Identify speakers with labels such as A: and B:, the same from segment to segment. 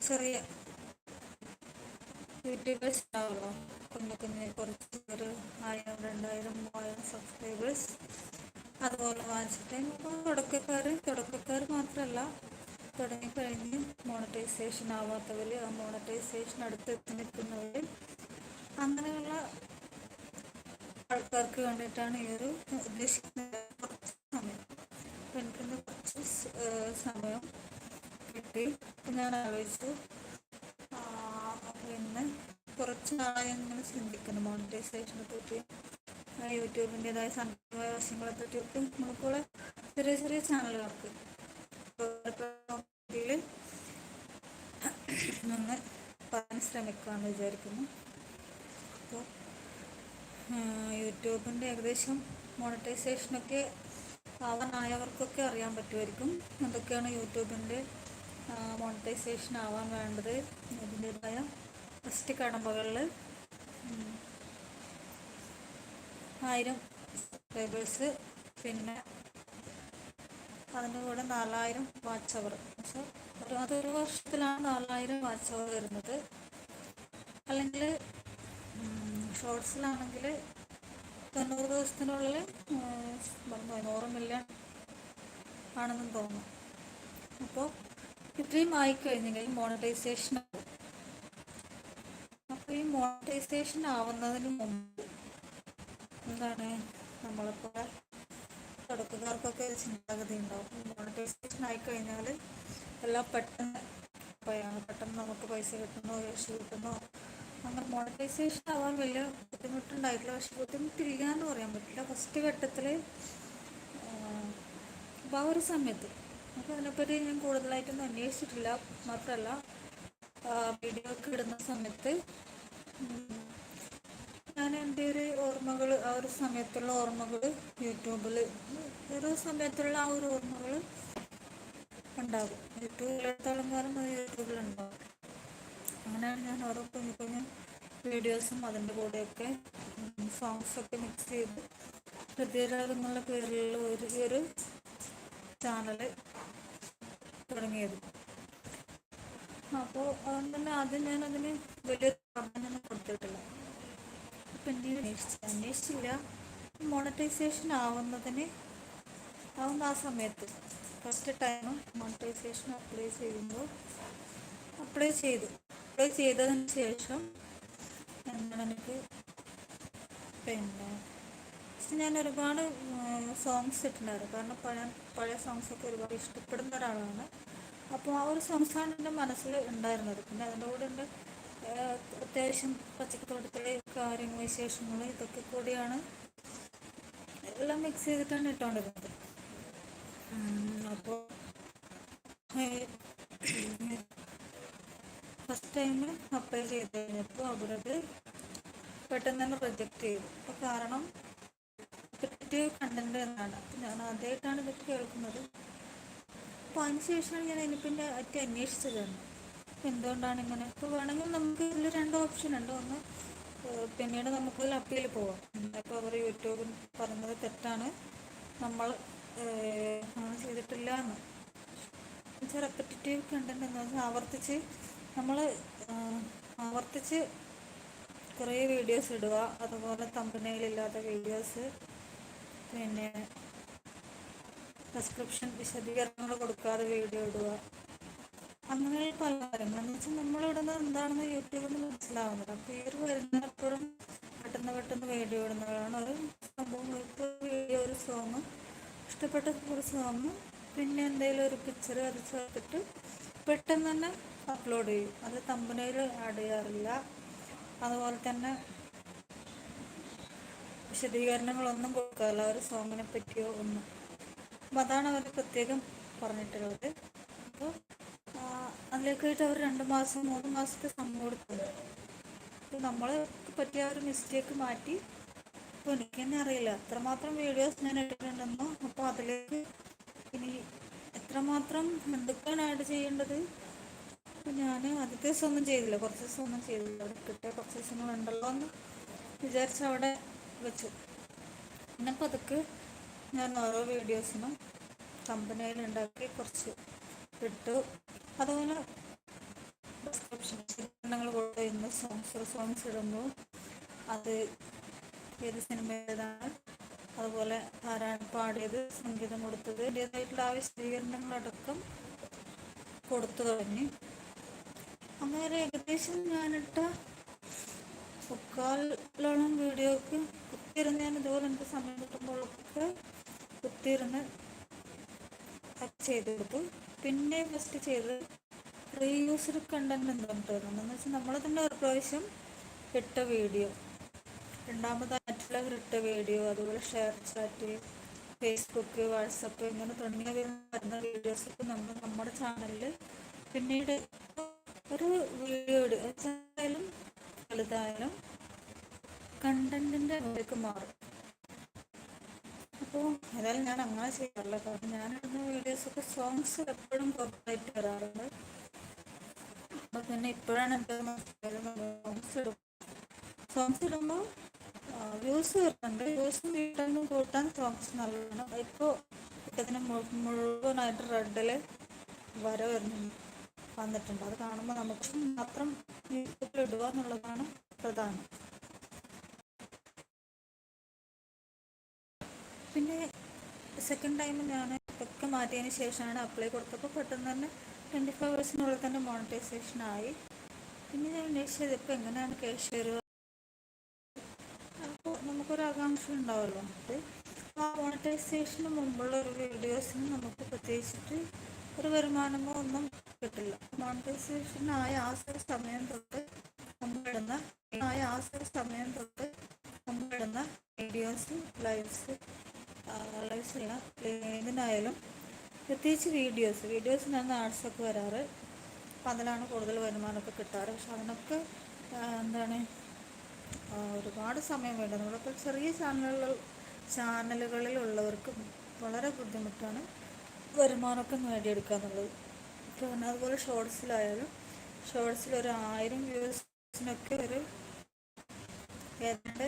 A: ചെറിയ യൂട്യൂബേഴ്സ് ഉണ്ടാവുമല്ലോ കുഞ്ഞു കുറച്ച് ഒരു ആയിരം രണ്ടായിരം മൂവായിരം സബ്സ്ക്രൈബേഴ്സ് അതുപോലെ വാങ്ങിച്ചിട്ട് തുടക്കക്കാർ തുടക്കക്കാർ മാത്രമല്ല തുടങ്ങിക്കഴിഞ്ഞ് മോണറ്റൈസേഷൻ ആവാത്തവർ ആ മോണറ്റൈസേഷൻ അടുത്തെത്തി നിൽക്കുന്നവർ അങ്ങനെയുള്ള ആൾക്കാർക്ക് വേണ്ടിയിട്ടാണ് ഈ ഒരു ഉദ്ദേശിക്കുന്നത്. കുറച്ച് സമയം. എനിക്കൊന്ന് കുറച്ച് സമയം കിട്ടി. ഞാൻ ആലോചിച്ചു പിന്നെ കുറച്ച് നാളായി ഇങ്ങനെ ചിന്തിക്കുന്നു. മോണിറ്റൈസേഷനെ പറ്റി യൂട്യൂബിന്റെതായ സാമ്പത്തികമായ വശങ്ങളെ പറ്റിയൊക്കെ നമുക്കുള്ള ചെറിയ ചെറിയ ചാനലുകൾക്ക് നിന്ന് പറയാൻ ശ്രമിക്കുകയെന്ന് വിചാരിക്കുന്നു. അപ്പോൾ യൂട്യൂബിന്റെ ഏകദേശം മോണിറ്റൈസേഷനൊക്കെ ആവാനായവർക്കൊക്കെ അറിയാൻ പറ്റുമായിരിക്കും. എന്തൊക്കെയാണ് യൂട്യൂബിന്റെ മോണിറ്റൈസേഷൻ ആവാൻ വേണ്ടത് അതിന്റെതായ ഫസ്റ്റ് കടമ്പകളിൽ ആയിരം സബ്സ്ക്രൈബേഴ്സ് പിന്നെ അതിന്റെ കൂടെ നാലായിരം വാച്ച് അവർ പക്ഷേ ഒരു അതൊരു വർഷത്തിലാണ് നാലായിരം വാച്ച് അവർ വരുന്നത്. അല്ലെങ്കിൽ ഷോർട്സിലാണെങ്കിൽ തൊണ്ണൂറ് ദിവസത്തിനുള്ളിൽ നൂറ് മില്യൺ ആണെന്നും തോന്നുന്നു. അപ്പോൾ ഇത്രയും ആയിക്കഴിഞ്ഞെങ്കിൽ മോണിറ്റൈസേഷൻ ആവും അപ്പോൾ ഈ മോണിറ്റൈസേഷൻ ആവുന്നതിന് മുമ്പ് എന്താണ് നമ്മളിപ്പോൾ തുടക്കക്കാർക്കൊക്കെ ഒരു ചിന്താഗതി ഉണ്ടാവും. മോണിറ്റൈസേഷൻ ആയിക്കഴിഞ്ഞാൽ എല്ലാം പെട്ടെന്ന് പോയാണ് പെട്ടെന്ന് നമുക്ക് പൈസ കിട്ടുന്നോ ക്യാഷ് കിട്ടുന്നോ. അങ്ങനെ മോണിറ്റൈസേഷൻ ആവാൻ വലിയ ബുദ്ധിമുട്ടുണ്ടായിട്ടില്ല. പക്ഷെ ബുദ്ധിമുട്ടില്ല എന്ന് പറയാൻ പറ്റില്ല. ഫസ്റ്റ് ഘട്ടത്തിൽ അപ്പോൾ ആ ഒരു സമയത്ത് അപ്പോൾ അതിനെപ്പറ്റി ഞാൻ കൂടുതലായിട്ടൊന്നും അന്വേഷിച്ചിട്ടില്ല. മാത്രമല്ല വീഡിയോ ഒക്കെ ഇടുന്ന സമയത്ത് ഞാൻ എന്റെ ഒരു ഓർമ്മകൾ ആ ഒരു സമയത്തുള്ള ഓർമ്മകൾ യൂട്യൂബിൽ ഓരോ സമയത്തുള്ള ആ ഒരു ഓർമ്മകൾ ഉണ്ടാകും. യൂട്യൂബിലെടുത്തോളം കാലം യൂട്യൂബിലുണ്ടാകും അങ്ങനെയാണ് ഞാൻ ഓരോ കുഞ്ഞു കുഞ്ഞു വീഡിയോസും അതിന്റെ കൂടെയൊക്കെ സോങ്സൊക്കെ മിക്സ് ചെയ്ത് ഹൃദയരാഗങ്ങളുടെ പേരിലുള്ള ഒരു ഒരു തുടങ്ങിയത്. അപ്പോൾ അതുകൊണ്ട് തന്നെ ആദ്യം ഞാൻ അതിന് വലിയ പ്രാധാന്യം കൊടുത്തിട്ടില്ല. പിന്നീട് അന്വേഷിച്ചു അന്വേഷിച്ചില്ല. മോണറ്റൈസേഷൻ ആവുന്നതിന് ആവുന്ന ആ സമയത്ത് ഫസ്റ്റ് ടൈം മോണിറ്റൈസേഷൻ അപ്ലൈ ചെയ്യുമ്പോൾ അപ്ലൈ ചെയ്തു. അപ്ലൈ ചെയ്തതിന് ശേഷം എന്താണ് എനിക്ക് പിന്നെ പക്ഷെ ഞാൻ ഒരുപാട് സോങ്സ് ഇട്ടിട്ടുണ്ടായിരുന്നു. കാരണം പഴയ പഴയ സോങ്സൊക്കെ ഒരുപാട് ഇഷ്ടപ്പെടുന്ന ഒരാളാണ്. അപ്പോൾ ആ ഒരു സോങ്സാണ് എന്റെ മനസ്സിൽ ഉണ്ടായിരുന്നത്. പിന്നെ അതിന്റെ കൂടെ എന്റെ അത്യാവശ്യം പച്ചക്കത്തോട്ടത്തിലെ കാര്യങ്ങൾ വിശേഷങ്ങൾ ഇതൊക്കെ കൂടിയാണ് എല്ലാം മിക്സ് ചെയ്തിട്ടാണ് ഇട്ടുകൊണ്ടിരുന്നത് അപ്പോൾ ഫസ്റ്റ് ടൈം അപ്ലൈ ചെയ്ത് കഴിഞ്ഞപ്പോൾ അവരത് പെട്ടെന്ന് തന്നെ റിജക്റ്റ് ചെയ്തു. അപ്പോൾ കാരണം റിപ്പറ്റീവ് കണ്ടന്റ് എന്നാണ്. അപ്പം ഞാൻ ആദ്യമായിട്ടാണ് ഇതൊക്കെ കേൾക്കുന്നത്. അപ്പോൾ അതിന് ശേഷമാണ് ഞാൻ അതിനെപ്പിന്നെ പറ്റി അന്വേഷിച്ചതാണ് എന്തുകൊണ്ടാണ് ഇങ്ങനെ? ഇപ്പോൾ വേണമെങ്കിൽ നമുക്ക് ഇതിൽ രണ്ട് ഓപ്ഷൻ ഉണ്ട്. ഒന്ന് പിന്നീട് നമുക്ക് ഇതിൽ അപ്പീൽ പോവാം. അപ്പോൾ അവർ യൂട്യൂബിൽ പറഞ്ഞത് തെറ്റാണ്. നമ്മൾ അങ്ങനെ ചെയ്തിട്ടില്ല എന്ന്. വെച്ചാൽ റെപ്പറ്റേറ്റീവ് കണ്ടന്റ് എന്ന് വെച്ചാൽ ആവർത്തിച്ച് നമ്മൾ ആവർത്തിച്ച് കുറേ വീഡിയോസ് ഇടുക. അതുപോലെ തമ്പനയിലില്ലാത്ത വീഡിയോസ് പിന്നെ പ്രിസ്ക്രിപ്ഷൻ വിശദീകരണങ്ങൾ കൊടുക്കാതെ വീഡിയോ ഇടുക. അങ്ങനെ പല കാര്യങ്ങൾ എന്ന് വെച്ചാൽ നമ്മളിടുന്നത് എന്താണെന്ന് യൂട്യൂബിൽ നിന്ന് മനസ്സിലാവുന്നത് അപ്പോൾ ഈ ഒരു വരുന്നപ്പോഴും പെട്ടെന്ന് പെട്ടെന്ന് വീഡിയോ ഇടുന്നതാണ് ഒരു സംഭവം. വീഡിയോ ഒരു സോങ് ഇഷ്ടപ്പെട്ട ഒരു സോങ് പിന്നെ എന്തെങ്കിലും ഒരു പിക്ചർ അത് ചേർത്തിട്ട് പെട്ടെന്ന് തന്നെ അപ്ലോഡ് ചെയ്യും. അത് തമ്പനയിൽ ആഡ് ചെയ്യാറില്ല. അതുപോലെ തന്നെ വിശദീകരണങ്ങളൊന്നും കൊടുക്കാറില്ല. ഒരു സോങ്ങിനെ പറ്റിയോ ഒന്നും. അപ്പം അതാണ് അവർ പ്രത്യേകം പറഞ്ഞിട്ടുള്ളത്. അപ്പോൾ അതിലേക്കായിട്ട് അവർ രണ്ട് മാസം മൂന്ന് മാസത്തെ സമയം കൊടുക്കുന്നത് അപ്പോൾ നമ്മൾ പറ്റിയ ഒരു മിസ്റ്റേക്ക് മാറ്റി അപ്പോൾ എനിക്ക് തന്നെ അറിയില്ല. എത്രമാത്രം വീഡിയോസ് ഞാൻ ഇട്ടിട്ടുണ്ടെന്നോ അപ്പോൾ അതിലേക്ക് ഇനി എത്രമാത്രം എന്തൊക്കെയാണ് ആഡ് ചെയ്യേണ്ടത്? അപ്പോൾ ഞാൻ ആദ്യത്തെ ദിവസം ഒന്നും ചെയ്തില്ല. കുറച്ച് ദിവസം ഒന്നും ചെയ്തില്ല. അവിടെ കിട്ടിയ കുറച്ച് ദിവസങ്ങളുണ്ടല്ലോ എന്ന് വിചാരിച്ച് അവിടെ വെച്ചു. പിന്നെ പതുക്കെ ഞാൻ ഓരോ വീഡിയോസിനും കമ്പനിയിൽ ഉണ്ടാക്കി കുറച്ച് ഇട്ടു. അതുപോലെ ഡിസ്ക്രിപ്ഷൻ കൂടെ ഇന്ന് സോങ്സ് സോങ്സ് ഇടുമ്പോൾ അത് ഏത് സിനിമയിലാണ് അതുപോലെ ആരാണ് പാടിയത് സംഗീതം കൊടുത്തത്. എന്റെതായിട്ടുള്ള ആ വിശദീകരണങ്ങളടക്കം കൊടുത്തു തുടങ്ങി. അങ്ങനെ ഏകദേശം ഞാനിട്ട മുക്കാലോളം വീഡിയോക്ക്. കുത്തിയിരുന്ന് ഞാൻ ഇതുപോലെ എനിക്ക് സമയം കിട്ടുമ്പോഴൊക്കെ കുത്തിയിരുന്ന് കട്ട് ചെയ്ത് കൊടുത്തു പിന്നെ ഫസ്റ്റ് ചെയ്ത് റീയൂസ്ഡ് കണ്ടന്റ് എന്ന് പറഞ്ഞിട്ടുണ്ടെന്ന് വെച്ചാൽ നമ്മൾ തന്നെ ഒരു പ്രാവശ്യം ഇട്ട വീഡിയോ. രണ്ടാമതായിട്ടുള്ള ഇട്ട വീഡിയോ അതുപോലെ ഷെയർ ചാറ്റ് ഫേസ്ബുക്ക് വാട്സപ്പ് ഇങ്ങനെ തുടങ്ങിയ വരുന്ന വീഡിയോസൊക്കെ നമ്മൾ നമ്മുടെ ചാനലിൽ പിന്നീട് ഒരു വീഡിയോ ഇടും. വലുതായാലും കണ്ടന്റിന്റെ ഇതിലേക്ക് മാറും. അപ്പോൾ ഏതായാലും ഞാൻ അങ്ങനെ ചെയ്യാറില്ല. കാരണം ഞാൻ ഇടുന്ന വീഡിയോസൊക്കെ സോങ്സ് എപ്പോഴും കോപ്പറേറ്റ് വരാറുണ്ട്. അപ്പോൾ പിന്നെ ഇപ്പോഴാണ് മനസ്സിലായത് സോങ്സ് ഇടും. സോങ്സ് ഇടുമ്പോൾ വ്യൂസ് വരുന്നുണ്ട്. വ്യൂസ് വീട്ടാനും കൂട്ടാൻ സോങ്സ് നല്ലതാണ് ഇപ്പോൾ ഇതിന് മുഴുവനായിട്ട് റെഡിൽ വര വരുന്നുണ്ട് വന്നിട്ടുണ്ട്. അത് കാണുമ്പോൾ നമുക്ക് മാത്രം യൂട്യൂബിൽ ഇടുക എന്നുള്ളതാണ് പ്രധാനം. പിന്നെ സെക്കൻഡ് ടൈം ഞാൻ ഒക്കെ മാറ്റിയതിന് ശേഷമാണ് അപ്ലൈ കൊടുത്തപ്പോൾ പെട്ടെന്ന് തന്നെ ട്വന്റി ഫൈവ് ഹവേഴ്സിനുള്ളിൽ തന്നെ മോണിറ്റൈസേഷൻ ആയി. പിന്നെ ഞാൻ അന്വേഷിച്ചത് ഇപ്പോൾ എങ്ങനെയാണ് ക്യാഷ് വരിക അപ്പോൾ നമുക്കൊരു ആകാംക്ഷ ഉണ്ടാവുമല്ലോ അത് ആ മോണിറ്റൈസേഷന് മുമ്പുള്ള ഒരു വീഡിയോസിന് നമുക്ക് പ്രത്യേകിച്ചിട്ട് ഒരു വരുമാനമോ ഒന്നും കിട്ടില്ല. മോണിറ്റൈസേഷൻ ആയ ആ സമയം തൊട്ട് നമ്മളിടുന്ന ആയ ആ സമയം തൊട്ട് നമ്മളിടുന്ന വീഡിയോസ് ലൈവ്സ് ലൈവ്സ് ചെയ്യണം എന്തിനായാലും പ്രത്യേകിച്ച് വീഡിയോസ് വീഡിയോസിനാണ് ആർട്സൊക്കെ വരാറ്. അപ്പം അതിലാണ് കൂടുതൽ വരുമാനമൊക്കെ കിട്ടാറ്. പക്ഷെ അതിനൊക്കെ എന്താണ് ഒരുപാട് സമയം വേണ്ട? നമ്മളിപ്പോൾ ചെറിയ ചാനലുകൾ ചാനലുകളിലുള്ളവർക്ക് വളരെ ബുദ്ധിമുട്ടാണ് വരുമാനമൊക്കെ നേടിയെടുക്കുക എന്നുള്ളത് പിന്നെ അതുപോലെ ഷോർട്സിലായാലും ഷോർട്സിൽ ഒരു ആയിരം വ്യൂസിനൊക്കെ ഒരു ഏതാണ്ട്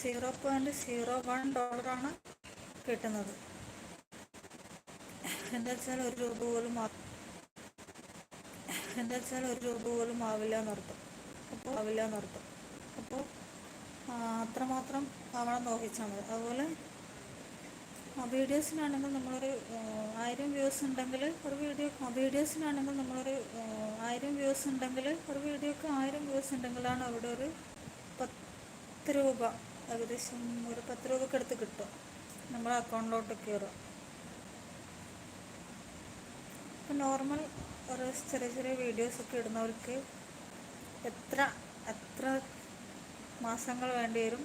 A: സീറോ പോയിന്റ് സീറോ വൺ ഡോളറാണ് കിട്ടുന്നത്. എന്താ വെച്ചാൽ ഒരു രൂപ പോലും എന്താ വെച്ചാൽ ഒരു രൂപ പോലും ആവില്ല എന്നർത്ഥം അപ്പോൾ ആവില്ല എന്നർത്ഥം അപ്പോൾ അത്രമാത്രം ആവണം നോക്കിച്ചാൽ മതി. അതുപോലെ വീഡിയോസിനാണെങ്കിൽ നമ്മളൊരു ആയിരം വ്യൂസ് ഉണ്ടെങ്കിൽ ഒരു വീഡിയോ വീഡിയോസിനാണെങ്കിൽ നമ്മളൊരു ആയിരം വ്യൂസ് ഉണ്ടെങ്കിൽ ഒരു വീഡിയോക്ക് ആയിരം വ്യൂസ് ഉണ്ടെങ്കിലാണ് അവിടെ ഒരു പത്ത് രൂപ ഏകദേശം ഒരു പത്ത് രൂപയ്ക്ക് അടുത്ത് കിട്ടും. നമ്മുടെ അക്കൗണ്ടിലോട്ട് കയറും. ഇപ്പം നോർമൽ ഒരു ചെറിയ ചെറിയ വീഡിയോസൊക്കെ ഇടുന്നവർക്ക് എത്ര എത്ര മാസങ്ങൾ വേണ്ടി വരും?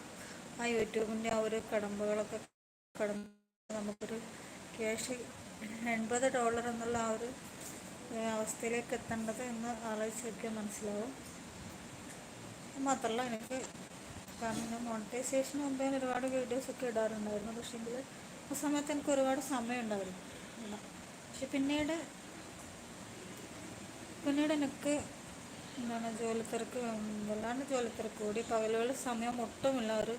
A: ആ യൂട്യൂബിന്റെ ആ ഒരു കടമ്പകളൊക്കെ കടന്ന് നമുക്കൊരു ക്യാഷ് എൺപത് ഡോളർ എന്നുള്ള ആ ഒരു അവസ്ഥയിലേക്ക് എത്തേണ്ടത് എന്ന് ആലോചിച്ച് നോക്കിയാൽ മനസ്സിലാവും. മാത്രമല്ല എനിക്ക് കാരണം ഞാൻ മോണിറ്റൈസേഷന് മുമ്പേ ഒരുപാട് വീഡിയോസൊക്കെ ഇടാറുണ്ടായിരുന്നു. പക്ഷേങ്കിൽ ആ സമയത്ത് എനിക്ക് ഒരുപാട് സമയം ഉണ്ടായിരുന്നു പക്ഷെ പിന്നീട് പിന്നീട് എനിക്ക് എന്താണ് ജോലിത്തിരക്ക് വല്ലാണ്ട് ജോലിത്തിരക്ക് കൂടി. പകലുകളിൽ സമയം ഒട്ടുമില്ല. ഒരു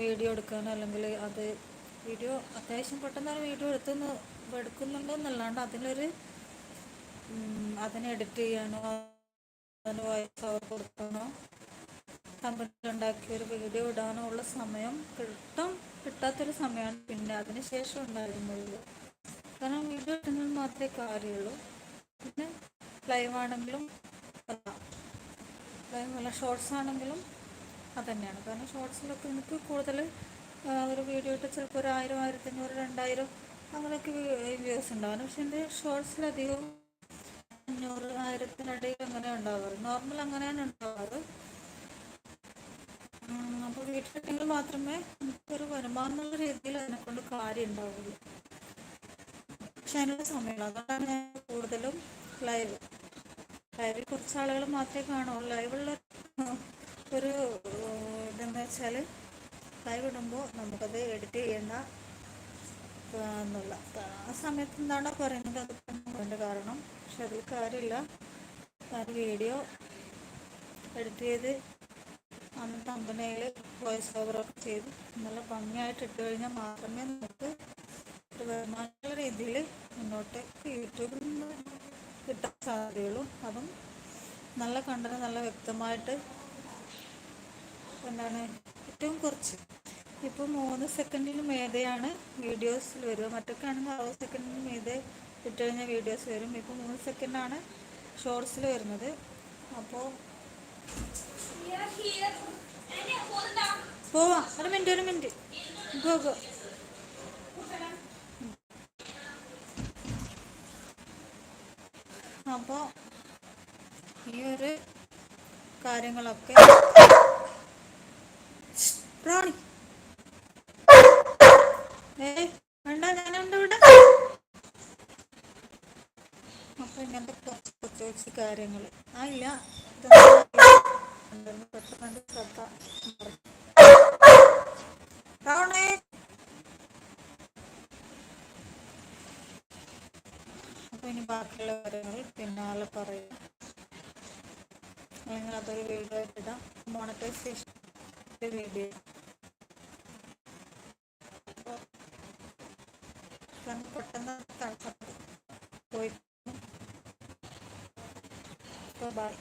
A: വീഡിയോ എടുക്കാനോ അല്ലെങ്കിൽ അത് വീഡിയോ അത്യാവശ്യം പെട്ടെന്ന് ഒരു വീഡിയോ എടുത്തുനിന്ന് എടുക്കുന്നുണ്ടെന്നല്ലാണ്ട് അതിനൊരു അതിനെ എഡിറ്റ് ചെയ്യാനോ അതിന് വോയിസ് ഓവർ കൊടുക്കാനോ കമ്പനി ഒരു വീഡിയോ ഇടാനുള്ള സമയം കിട്ടും കിട്ടാത്തൊരു സമയമാണ് പിന്നെ അതിന് ശേഷം ഉണ്ടായിരുന്നത്. കാരണം വീഡിയോ ഇടുന്നത് മാത്രമേ കാര്യമുള്ളൂ. പിന്നെ ലൈവ് ആണെങ്കിലും ലൈവ് അല്ല ഷോർട്സ് ആണെങ്കിലും അതന്നെയാണ്. കാരണം ഷോർട്സിലൊക്കെ എനിക്ക് കൂടുതൽ ഒരു വീഡിയോ ഇട്ട് ചിലപ്പോൾ ഒരു ആയിരം ആയിരത്തി അഞ്ഞൂറ് രണ്ടായിരം അങ്ങനെയൊക്കെ വ്യൂസ് ഉണ്ടാവും പക്ഷെ എന്റെ ഷോർട്സിലധികം അഞ്ഞൂറ് ആയിരത്തിനിടയിൽ അങ്ങനെ ഉണ്ടാവാറ് നോർമൽ അങ്ങനെയാണ് ഉണ്ടാവാറ് അപ്പോൾ വീട്ടിലുണ്ടെങ്കിൽ മാത്രമേ നമുക്കൊരു വരുമാനം എന്നുള്ള രീതിയിൽ അതിനെക്കൊണ്ട് കാര്യം ഉണ്ടാവുള്ളൂ പക്ഷെ അതിനുള്ള സമയമുള്ളൂ അതുകൊണ്ടാണ് ഞാൻ കൂടുതലും ലൈവ് ലൈവിൽ കുറച്ച് ആളുകൾ മാത്രമേ കാണുള്ളൂ ലൈവുള്ള ഒരു ഇതെന്ന് വെച്ചാൽ ലൈവ് ഇടുമ്പോൾ നമുക്കത് എഡിറ്റ് ചെയ്യേണ്ട എന്നുള്ള. ആ സമയത്ത് എന്താണോ പറയുന്നത് അത് പറയേണ്ട കാരണം. പക്ഷെ അതിൽ കാര്യമില്ല. വീഡിയോ എഡിറ്റ് ചെയ്ത് അന്ന് കമ്പനിയിൽ വോയിസ് ഓവറൊക്കെ ചെയ്ത് നല്ല ഭംഗിയായിട്ട് ഇട്ട് കഴിഞ്ഞാൽ മാത്രമേ നമുക്ക് ഒരു വരുമാനമുള്ള രീതിയിൽ മുന്നോട്ട് യൂട്യൂബിൽ നിന്ന് കിട്ടാൻ സാധ്യതയുള്ളൂ. അതും നല്ല കണ്ടന്റ് നല്ല വ്യക്തമായിട്ട് എന്താണ് ഏറ്റവും കുറച്ച്. ഇപ്പോൾ മൂന്ന് സെക്കൻഡിന് മേതെയാണ് വീഡിയോസിൽ വരിക. മറ്റൊക്കെ ആണെങ്കിൽ അറുപത് സെക്കൻഡിന് മീതെ ഇട്ട് കഴിഞ്ഞാൽ വീഡിയോസ് വരും. ഇപ്പോൾ മൂന്ന് സെക്കൻഡാണ് ഷോർട്സിൽ വരുന്നത്. അപ്പോൾ പോവാം. ഒരു മിനിറ്റ് ഒരു മിനിറ്റ്. Go go. അപ്പോൾ ഈ ഒരു കാര്യങ്ങളൊക്കെ റാണി. ഏ വേണ്ട ഞാനുണ്ട് ഇവിടെ. അപ്പൊ ഇങ്ങനത്തെ കൊച്ചു കൊച്ചു കാര്യങ്ങൾ ആ ഇല്ല. പെട്ടെന്ന് ശ്രദ്ധ റാവണേ അപ്പൊ ഇനി ബാക്കിയുള്ള കാര്യങ്ങൾ പിന്നാലെ പറയാം. അല്ലെങ്കിൽ അതൊരു വീഡിയോ ഇടാം. മോണറ്റൈസേഷൻ വീഡിയോ പെട്ടെന്ന് തടസ്സപ്പെട്ടു പോയി. ബൈ